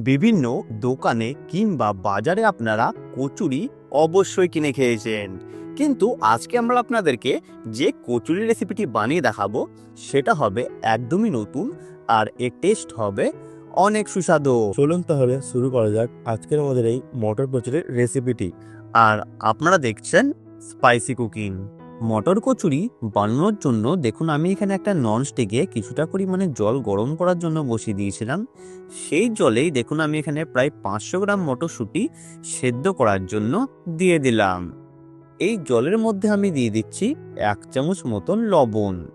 বিভিন্ন দোকানে কিংবা বাজারে আপনারা কচুরি অবশ্যই কিনে খেয়েছেন। কিন্তু আজকে আমরা আপনাদেরকে যে কচুরি রেসিপিটি বানিয়ে দেখাবো সেটা হবে একদমই নতুন আর এর টেস্ট হবে অনেক সুস্বাদু। চলুন তাহলে শুরু করা যাক আজকের আমাদের এই মটর কচুরির রেসিপিটি আর আপনারা দেখছেন স্পাইসি কুকিং মটর কচুরি বানানোর জন্য দেখুন, আমি এখানে একটা নন ননস্টিকে কিছুটা পরিমাণে জল গরম করার জন্য বসিয়ে দিয়েছিলাম। সেই জলেই দেখুন, আমি এখানে প্রায় পাঁচশো গ্রাম মটরশুঁটি সেদ্ধ করার জন্য দিয়ে দিলাম। এই জলের মধ্যে আমি দিয়ে দিচ্ছি এক চামচ মতন লবণ।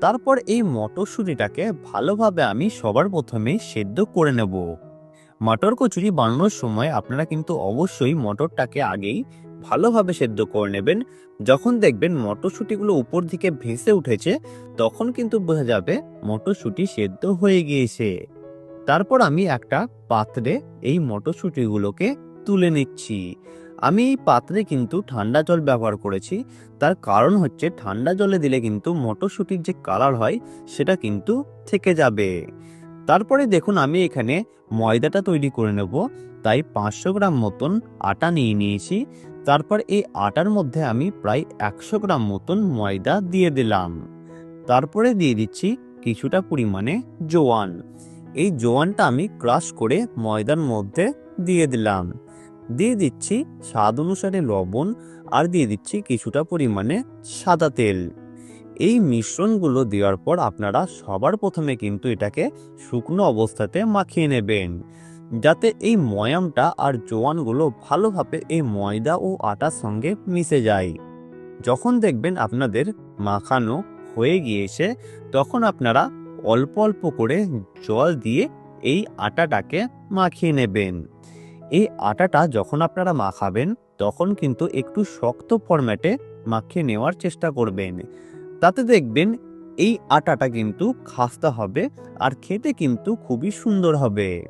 তারপর এই মটরশুঁটিটাকে ভালোভাবে আমি সবার প্রথমে সেদ্ধ করে নেব। মটর কচুরি বানানোর সময় আপনারা কিন্তু অবশ্যই মটরটাকে আগেই ভালোভাবে সেদ্ধ করে নেবেন। যখন দেখবেন মটরশুঁটিগুলো উপর দিকে ভেসে উঠেছে, তখন কিন্তু বোঝা যাবে মটরশুঁটি সেদ্ধ হয়ে গিয়েছে। তারপর আমি একটা পাত্রে এই মটরশুঁটিগুলোকে তুলে নিচ্ছি। আমি এই পাত্রে কিন্তু ঠান্ডা জল ব্যবহার করেছি। তার কারণ হচ্ছে ঠান্ডা জলে দিলে কিন্তু মটরশুঁটির যে কালার হয়, সেটা কিন্তু থেকে যাবে। তারপরে দেখুন আমি এখানে ময়দাটা তৈরি করে নেব। তাই পাঁচশো গ্রাম মতন আটা নিয়ে নিয়েছি। তারপর এই আটার মধ্যে আমি প্রায় একশো গ্রাম মতন ময়দা দিয়ে দিলাম। তারপরে দিয়ে দিচ্ছি কিছুটা পরিমাণে জোয়ান। এই জোয়ানটা আমি ক্রাশ করে ময়দার মধ্যে দিয়ে দিলাম। দিয়ে দিচ্ছি স্বাদ অনুসারে লবণ আর দিয়ে দিচ্ছি কিছুটা পরিমাণে সাদা তেল। এই মিশ্রণগুলো দেওয়ার পর আপনারা সবার প্রথমে কিন্তু এটাকে শুকনো অবস্থাতে মাখিয়ে নেবেন। যাতে এই ময়ামটা আর জোয়ানগুলো ভালোভাবে এই ময়দা ও আটার সঙ্গে মিশে যায়। যখন দেখবেন আপনাদের মাখানো হয়ে গিয়েছে, তখন আপনারা অল্প অল্প করে জল দিয়ে এই আটাটাকে মাখিয়ে নেবেন। এই আটাটা যখন আপনারা মাখাবেন, তখন কিন্তু একটু শক্ত ফরম্যাটে মাখিয়ে নেওয়ার চেষ্টা করবেন। তাতে দেখবেন এই আটাটা কিন্তু খাস্তা হবে আর খেতে কিন্তু খুবই সুন্দর হবে।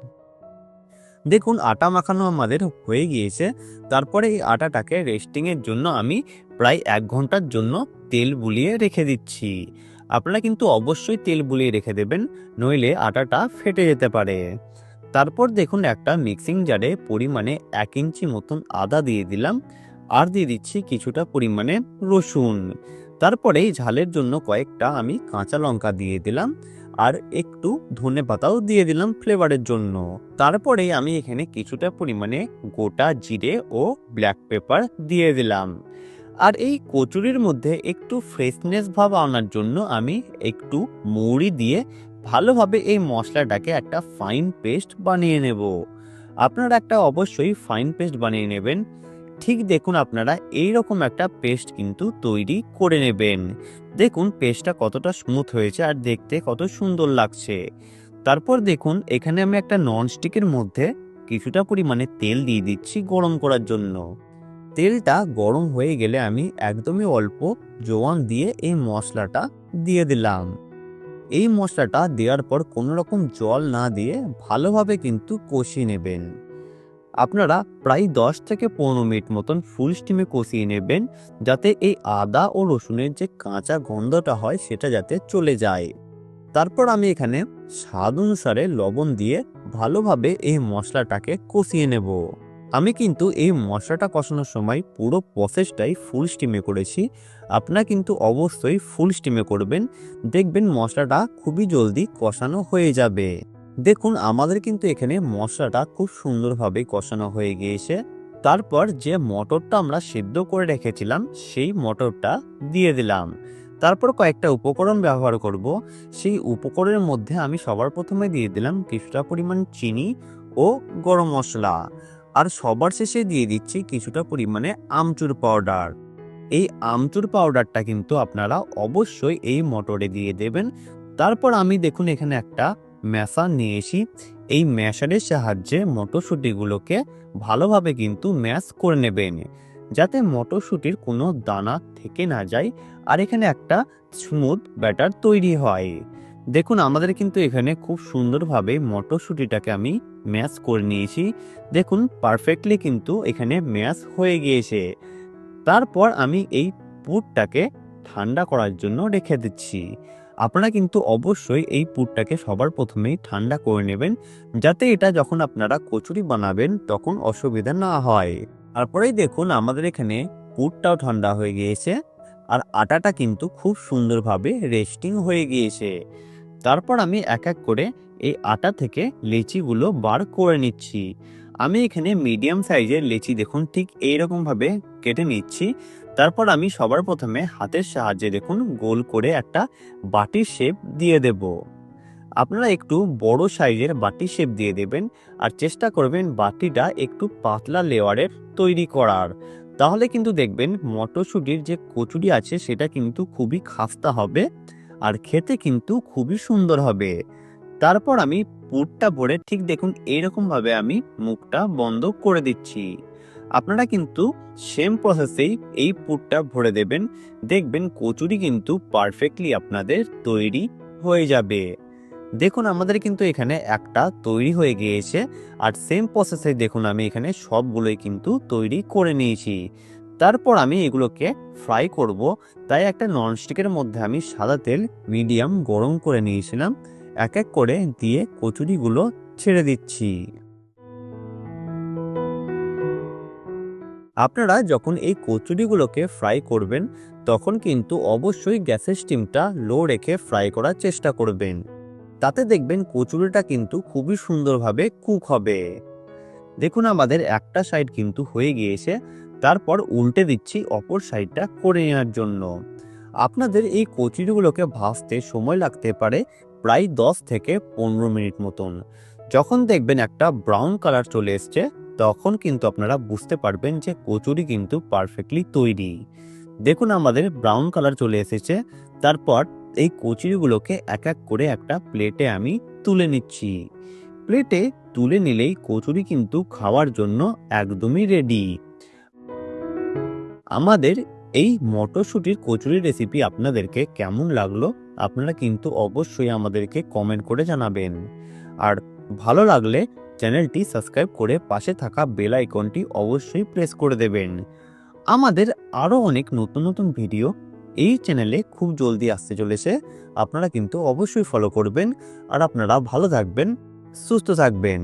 দেখুন, আটা মাখানো আমাদের হয়ে গিয়েছে। তারপরে এই আটাটাকে রেস্টিংয়ের জন্য আমি প্রায় এক ঘণ্টার জন্য তেল বুলিয়ে রেখে দিচ্ছি। আপনারা কিন্তু অবশ্যই তেল বুলিয়ে রেখে দেবেন, নইলে আটাটা ফেটে যেতে পারে। তারপর দেখুন, একটা মিক্সিং জারে পরিমাণে এক ইঞ্চি মতন আদা দিয়ে দিলাম, আর দিয়ে দিচ্ছি কিছুটা পরিমাণে রসুন। তারপরে ঝালের জন্য কয়েকটা আমি কাঁচা লঙ্কা দিয়ে দিলাম আর একটু ধনে পাতাও দিয়ে দিলাম ফ্লেভারের জন্য। তারপরে আমি এখানে কিছুটা পরিমাণে গোটা জিরে ও ব্ল্যাক পেপার দিয়ে দিলাম। আর এই কচুরির মধ্যে একটু ফ্রেশনেস ভাব আনার জন্য আমি একটু মুড়ি দিয়ে ভালোভাবে এই মশলাটাকে একটা ফাইন পেস্ট বানিয়ে নেব। আপনারা একটা অবশ্যই ফাইন পেস্ট বানিয়ে নেবেন। ঠিক দেখুন আপনারা এই রকম একটা পেস্ট কিন্তু তৈরি করে নেবেন। দেখুন পেস্টটা কতটা স্মুথ হয়েছে আর দেখতে কত সুন্দর লাগছে। তারপর দেখুন, এখানে আমি একটা ননস্টিকের মধ্যে কিছুটা পরিমাণে তেল দিয়ে দিচ্ছি গরম করার জন্য। তেলটা গরম হয়ে গেলে আমি একদমই অল্প জোয়ান দিয়ে এই মশলাটা দিয়ে দিলাম। এই মশলাটা দেওয়ার পর কোনো রকম জল না দিয়ে ভালোভাবে কিন্তু কষিয়ে নেবেন। আপনারা প্রায় দশ থেকে পনেরো মিনিট মতন ফুল স্টিমে কষিয়ে নেবেন যাতে এই আদা ও রসুনের যে কাঁচা গন্ধটা হয় সেটা যাতে চলে যায়। তারপর আমি এখানে স্বাদ অনুসারে লবণ দিয়ে ভালোভাবে এই মশলাটাকে কষিয়ে নেব। আমি কিন্তু এই মশলাটা কষানোর সময় পুরো প্রসেসটাই ফুল স্টিমে করেছি। আপনারা কিন্তু অবশ্যই ফুল স্টিমে করবেন। দেখবেন মশলাটা খুবই জলদি কষানো হয়ে যাবে। দেখুন, আমাদের কিন্তু এখানে মশলাটা খুব সুন্দরভাবে কষানো হয়ে গিয়েছে। তারপর যে মটরটা আমরা সিদ্ধ করে রেখেছিলাম, সেই মটরটা দিয়ে দিলাম। তারপর কয়েকটা উপকরণ ব্যবহার করব। সেই উপকরণের মধ্যে আমি সবার প্রথমে দিয়ে দিলাম কিছুটা পরিমাণ চিনি ও গরম মশলা। আর সবার শেষে দিয়ে দিচ্ছি কিছুটা পরিমাণে আমচুর পাউডার। এই আমচুর পাউডারটা কিন্তু আপনারা অবশ্যই এই মটরে দিয়ে দেবেন। তারপর আমি দেখুন, এখানে একটা ম্যাশার নিয়েছি এই ম্যাশারের সাহায্যে মটরশুঁটিগুলোকে ভালোভাবে কিন্তু ম্যাশ করে নেবেন যাতে মটরশুঁটির কোনো দানা থেকে না যায় আর এখানে একটা স্মুথ ব্যাটার তৈরি হয়। দেখুন, আমাদের কিন্তু এখানে খুব সুন্দরভাবে মটরশুঁটিটাকে আমি ম্যাশ করে নিয়েছি। দেখুন, পারফেক্টলি কিন্তু এখানে ম্যাশ হয়ে গিয়েছে। তারপর আমি এই পুরটাকে ঠান্ডা করার জন্য রেখে দিচ্ছি। আপনারা কিন্তু অবশ্যই এই পুরটাকে সবার প্রথমেই ঠান্ডা করে নেবেন, যাতে এটা যখন আপনারা কচুরি বানাবেন তখন অসুবিধা না হয়। তারপরেই দেখুন আমাদের এখানে পুরটাও ঠান্ডা হয়ে গিয়েছে, আর আটাটা কিন্তু খুব সুন্দরভাবে রেস্টিং হয়ে গিয়েছে। তারপর আমি এক এক করে এই আটা থেকে লেচিগুলো বার করে নিচ্ছি। আমি এখানে মিডিয়াম সাইজের লেচি দেখুন ঠিক এইরকমভাবে কেটে নিচ্ছি তারপর আমি সবার প্রথমে হাতের সাহায্যে দেখুন গোল করে একটা বাটির শেপ দিয়ে দেব। আপনারা একটু বড় সাইজের বাটির শেপ দিয়ে দেবেন আর চেষ্টা করবেন বাটিটা একটু পাতলা লেয়ারের তৈরি করার। তাহলে কিন্তু দেখবেন মটরশুঁটির যে কচুরি আছে সেটা কিন্তু খুবই খাস্তা হবে আর খেতে কিন্তু খুবই সুন্দর হবে। তারপর আমি পুরটা ভরে ঠিক দেখুন এইরকমভাবে আমি মুখটা বন্ধ করে দিচ্ছি। আপনারা কিন্তু সেম প্রসেসেই এই পুরটা ভরে দেবেন। দেখবেন কচুরি কিন্তু পারফেক্টলি আপনাদের তৈরি হয়ে যাবে। দেখুন, আমাদের কিন্তু এখানে একটা তৈরি হয়ে গিয়েছে। আর সেম প্রসেসে দেখুন, আমি এখানে সবগুলোই কিন্তু তৈরি করে নিয়েছি। তারপর আমি এগুলোকে ফ্রাই করব। তাই একটা ননস্টিকের মধ্যে আমি সাদা তেল মিডিয়াম গরম করে নিয়েছিলাম। এক এক করে দিয়ে কচুরিগুলো ছেড়ে দিচ্ছি। আপনারা যখন এই কচুরিগুলোকে ফ্রাই করবেন, তখন কিন্তু অবশ্যই গ্যাসের স্টিমটা লো রেখে ফ্রাই করার চেষ্টা করবেন। তাতে দেখবেন কচুরিটা কিন্তু খুবই সুন্দরভাবে কুক হবে। দেখুন আমাদের একটা সাইড কিন্তু হয়ে গিয়েছে, তারপর উল্টে দিচ্ছি অপর সাইডটা করে নেওয়ার জন্য। আপনাদের এই কচুরিগুলোকে ভাজতে সময় লাগতে পারে প্রায় দশ থেকে পনেরো মিনিট মতন। যখন দেখবেন একটা ব্রাউন কালার চলে এসছে তখন কিন্তু আপনারা বুঝতে পারবেন যে কচুরি কিন্তু পারফেক্টলি তৈরি। দেখুন আমাদের ব্রাউন কালার চলে এসেছে, তারপর এই কচুরিগুলোকে এক এক করে একটা প্লেটে আমি তুলে নিচ্ছি। প্লেটে তুলে নিলেই কচুরি কিন্তু খাওয়ার জন্য একদমই রেডি আমাদের এই মটরশুঁটির কচুরি রেসিপি আপনাদেরকে কেমন লাগল, আপনারা কিন্তু অবশ্যই আমাদেরকে কমেন্ট করে জানাবেন। আর ভালো লাগলে চ্যানেলটি সাবস্ক্রাইব করে পাশে থাকা বেল আইকনটি অবশ্যই প্রেস করে দেবেন। আমাদের আরও অনেক নতুন নতুন ভিডিও এই চ্যানেলে খুব জলদি আসতে চলেছে। আপনারা কিন্তু অবশ্যই ফলো করবেন। আর আপনারা ভালো থাকবেন, সুস্থ থাকবেন।